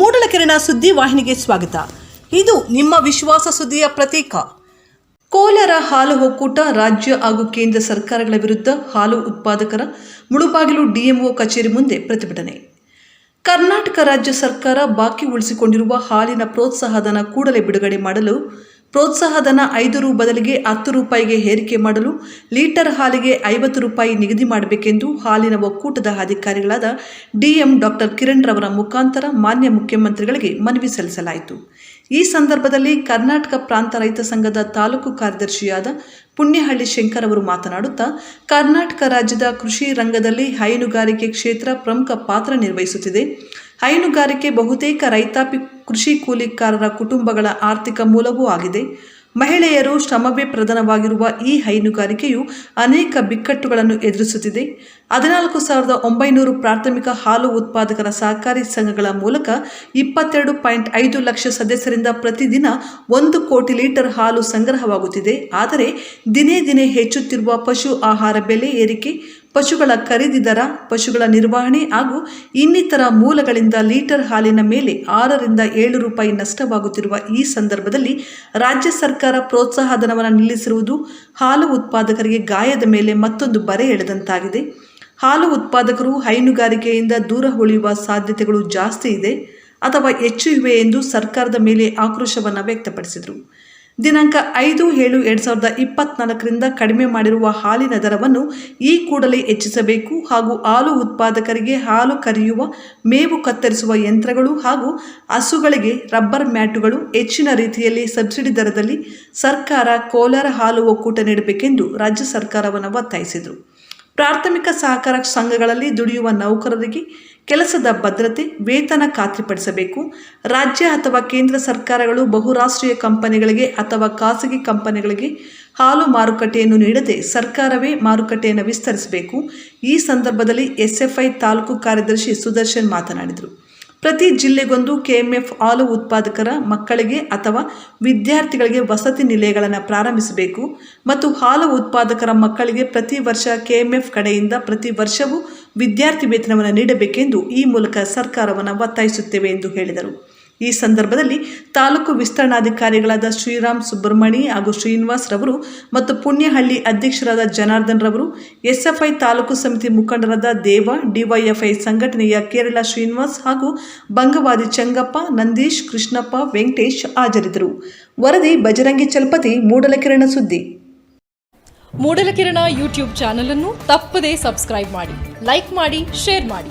ಮೂಡಲಕೆರೆನ ಸುದ್ದಿ ವಾಹಿನಿಗೆ ಸ್ವಾಗತ. ಇದು ನಿಮ್ಮ ವಿಶ್ವಾಸ ಸುದ್ದಿಯ ಪ್ರತೀಕ. ಕೋಲಾರ ಹಾಲು ಒಕ್ಕೂಟ ರಾಜ್ಯ ಹಾಗೂ ಕೇಂದ್ರ ಸರ್ಕಾರಗಳ ವಿರುದ್ಧ ಹಾಲು ಉತ್ಪಾದಕರ ಮುಳುಬಾಗಿಲು ಡಿಎಂಒ ಕಚೇರಿ ಮುಂದೆ ಪ್ರತಿಭಟನೆ. ಕರ್ನಾಟಕ ರಾಜ್ಯ ಸರ್ಕಾರ ಬಾಕಿ ಉಳಿಸಿಕೊಂಡಿರುವ ಹಾಲಿನ ಪ್ರೋತ್ಸಾಹಧನ ಕೂಡಲೇ ಬಿಡುಗಡೆ ಮಾಡಲು ಪ್ರೋತ್ಸಾಹಧನ ಐದು ರು ಬದಲಿಗೆ ಹತ್ತು ರೂಪಾಯಿಗೆ ಏರಿಕೆ ಮಾಡಲು ಲೀಟರ್ ಹಾಲಿಗೆ ಐವತ್ತು ರೂಪಾಯಿ ನಿಗದಿ ಮಾಡಬೇಕೆಂದು ಹಾಲಿನ ಒಕ್ಕೂಟದ ಅಧಿಕಾರಿಗಳಾದ ಡಿಎಂ ಡಾಕ್ಟರ್ ಕಿರಣ್ ರವರ ಮುಖಾಂತರ ಮಾನ್ಯ ಮುಖ್ಯಮಂತ್ರಿಗಳಿಗೆ ಮನವಿ ಸಲ್ಲಿಸಲಾಯಿತು. ಈ ಸಂದರ್ಭದಲ್ಲಿ ಕರ್ನಾಟಕ ಪ್ರಾಂತ ರೈತ ಸಂಘದ ತಾಲೂಕು ಕಾರ್ಯದರ್ಶಿಯಾದ ಪುಣ್ಯಹಳ್ಳಿ ಶಂಕರ್ ಅವರು ಮಾತನಾಡುತ್ತಾ, ಕರ್ನಾಟಕ ರಾಜ್ಯದ ಕೃಷಿ ರಂಗದಲ್ಲಿ ಹೈನುಗಾರಿಕೆ ಕ್ಷೇತ್ರ ಪ್ರಮುಖ ಪಾತ್ರ ನಿರ್ವಹಿಸುತ್ತಿದೆ. ಹೈನುಗಾರಿಕೆ ಬಹುತೇಕ ರೈತಾಪಿ ಕೃಷಿ ಕೂಲಿಕಾರರ ಕುಟುಂಬಗಳ ಆರ್ಥಿಕ ಮೂಲವೂ ಆಗಿದೆ. ಮಹಿಳೆಯರು ಶ್ರಮವೇ ಪ್ರಧಾನವಾಗಿರುವ ಈ ಹೈನುಗಾರಿಕೆಯು ಅನೇಕ ಬಿಕ್ಕಟ್ಟುಗಳನ್ನು ಎದುರಿಸುತ್ತಿದೆ. ಹದಿನಾಲ್ಕು ಸಾವಿರದ ಒಂಬೈನೂರು ಪ್ರಾಥಮಿಕ ಹಾಲು ಉತ್ಪಾದಕರ ಸಹಕಾರಿ ಸಂಘಗಳ ಮೂಲಕ ಇಪ್ಪತ್ತೆರಡು ಪಾಯಿಂಟ್ ಐದು ಲಕ್ಷ ಸದಸ್ಯರಿಂದ ಪ್ರತಿದಿನ ಒಂದು ಕೋಟಿ ಲೀಟರ್ ಹಾಲು ಸಂಗ್ರಹವಾಗುತ್ತಿದೆ. ಆದರೆ ದಿನೇ ದಿನೇ ಹೆಚ್ಚುತ್ತಿರುವ ಪಶು ಆಹಾರ ಬೆಲೆ ಏರಿಕೆ ಪಶುಗಳ ಖರೀದಿ ದರ, ಪಶುಗಳ ನಿರ್ವಹಣೆ ಹಾಗೂ ಇನ್ನಿತರ ಮೂಲಗಳಿಂದ ಲೀಟರ್ ಹಾಲಿನ ಮೇಲೆ ಆರರಿಂದ ಏಳು ರೂಪಾಯಿ ನಷ್ಟವಾಗುತ್ತಿರುವ ಈ ಸಂದರ್ಭದಲ್ಲಿ ರಾಜ್ಯ ಸರ್ಕಾರ ಪ್ರೋತ್ಸಾಹ ಧನವನ್ನು ನಿಲ್ಲಿಸಿರುವುದು ಹಾಲು ಉತ್ಪಾದಕರಿಗೆ ಗಾಯದ ಮೇಲೆ ಮತ್ತೊಂದು ಬರೆ ಎಳೆದಂತಾಗಿದೆ. ಹಾಲು ಉತ್ಪಾದಕರು ಹೈನುಗಾರಿಕೆಯಿಂದ ದೂರ ಉಳಿಯುವ ಸಾಧ್ಯತೆಗಳು ಜಾಸ್ತಿ ಇದೆ ಅಥವಾ ಹೆಚ್ಚು ಇವೆ ಎಂದು ಸರ್ಕಾರದ ಮೇಲೆ ಆಕ್ರೋಶವನ್ನು ವ್ಯಕ್ತಪಡಿಸಿದರು. ದಿನಾಂಕ ಐದು ಏಳು ಎರಡು ಸಾವಿರದ ಇಪ್ಪತ್ನಾಲ್ಕರಿಂದ ಕಡಿಮೆ ಮಾಡಿರುವ ಹಾಲಿನ ದರವನ್ನು ಈ ಕೂಡಲೇ ಹೆಚ್ಚಿಸಬೇಕು ಹಾಗೂ ಹಾಲು ಉತ್ಪಾದಕರಿಗೆ ಹಾಲು ಕರೆಯುವ, ಮೇವು ಕತ್ತರಿಸುವ ಯಂತ್ರಗಳು ಹಾಗೂ ಹಸುಗಳಿಗೆ ರಬ್ಬರ್ ಮ್ಯಾಟುಗಳು ಹೆಚ್ಚಿನ ರೀತಿಯಲ್ಲಿ ಸಬ್ಸಿಡಿ ದರದಲ್ಲಿ ಸರ್ಕಾರ ಕೋಲಾರ ಹಾಲು ಒಕ್ಕೂಟ ನೀಡಬೇಕೆಂದು ರಾಜ್ಯ ಸರ್ಕಾರವನ್ನು ಒತ್ತಾಯಿಸಿದರು. ಪ್ರಾಥಮಿಕ ಸಹಕಾರ ಸಂಘಗಳಲ್ಲಿ ದುಡಿಯುವ ನೌಕರರಿಗೆ ಕೆಲಸದ ಭದ್ರತೆ, ವೇತನ ಖಾತ್ರಿಪಡಿಸಬೇಕು. ರಾಜ್ಯ ಅಥವಾ ಕೇಂದ್ರ ಸರ್ಕಾರಗಳು ಬಹುರಾಷ್ಟ್ರೀಯ ಕಂಪನಿಗಳಿಗೆ ಅಥವಾ ಖಾಸಗಿ ಕಂಪನಿಗಳಿಗೆ ಹಾಲು ಮಾರುಕಟ್ಟೆಯನ್ನು ನೀಡದೆ ಸರ್ಕಾರವೇ ಮಾರುಕಟ್ಟೆಯನ್ನು ವಿಸ್ತರಿಸಬೇಕು. ಈ ಸಂದರ್ಭದಲ್ಲಿ ಎಸ್ಎಫ್ಐ ತಾಲೂಕು ಕಾರ್ಯದರ್ಶಿ ಸುದರ್ಶನ್ ಮಾತನಾಡಿದರು. ಪ್ರತಿ ಜಿಲ್ಲೆಗೊಂದು ಕೆಎಂಎಫ್ ಹಾಲು ಉತ್ಪಾದಕರ ಮಕ್ಕಳಿಗೆ ಅಥವಾ ವಿದ್ಯಾರ್ಥಿಗಳಿಗೆ ವಸತಿ ನಿಲಯಗಳನ್ನು ಪ್ರಾರಂಭಿಸಬೇಕು ಮತ್ತು ಹಾಲು ಉತ್ಪಾದಕರ ಮಕ್ಕಳಿಗೆ ಪ್ರತಿ ವರ್ಷ ಕೆಎಂಎಫ್ ಕಡೆಯಿಂದ ಪ್ರತಿ ವರ್ಷವೂ ವಿದ್ಯಾರ್ಥಿ ವೇತನವನ್ನು ನೀಡಬೇಕೆಂದು ಈ ಮೂಲಕ ಸರ್ಕಾರವನ್ನು ಒತ್ತಾಯಿಸುತ್ತೇವೆ ಎಂದು ಹೇಳಿದರು. ಈ ಸಂದರ್ಭದಲ್ಲಿ ತಾಲೂಕು ವಿಸ್ತರಣಾಧಿಕಾರಿಗಳಾದ ಶ್ರೀರಾಮ್ ಸುಬ್ರಹ್ಮಣಿ ಹಾಗೂ ಶ್ರೀನಿವಾಸ್ ರವರು ಮತ್ತು ಪುಣ್ಯಹಳ್ಳಿ ಅಧ್ಯಕ್ಷರಾದ ಜನಾರ್ದನ್ ರವರು, ಎಸ್ಎಫ್ಐ ತಾಲೂಕು ಸಮಿತಿ ಮುಖಂಡರಾದ ದೇವ, ಡಿವೈಎಫ್ಐ ಸಂಘಟನೆಯ ಕೇರಳ ಶ್ರೀನಿವಾಸ್ ಹಾಗೂ ಬಂಗವಾದಿ ಚಂಗಪ್ಪ, ನಂದೀಶ್, ಕೃಷ್ಣಪ್ಪ, ವೆಂಕಟೇಶ್ ಹಾಜರಿದ್ದರು. ವರದಿ ಬಜರಂಗಿ ಚಲಪತಿ, ಮೂಡಲಕಿರಣ ಸುದ್ದಿ. ಮೂಡಲಕಿರಣ ಯೂಟ್ಯೂಬ್ ಚಾನಲ್ ಅನ್ನು ತಪ್ಪದೇ ಸಬ್ಸ್ಕ್ರೈಬ್ ಮಾಡಿ, ಲೈಕ್ ಮಾಡಿ, ಶೇರ್ ಮಾಡಿ.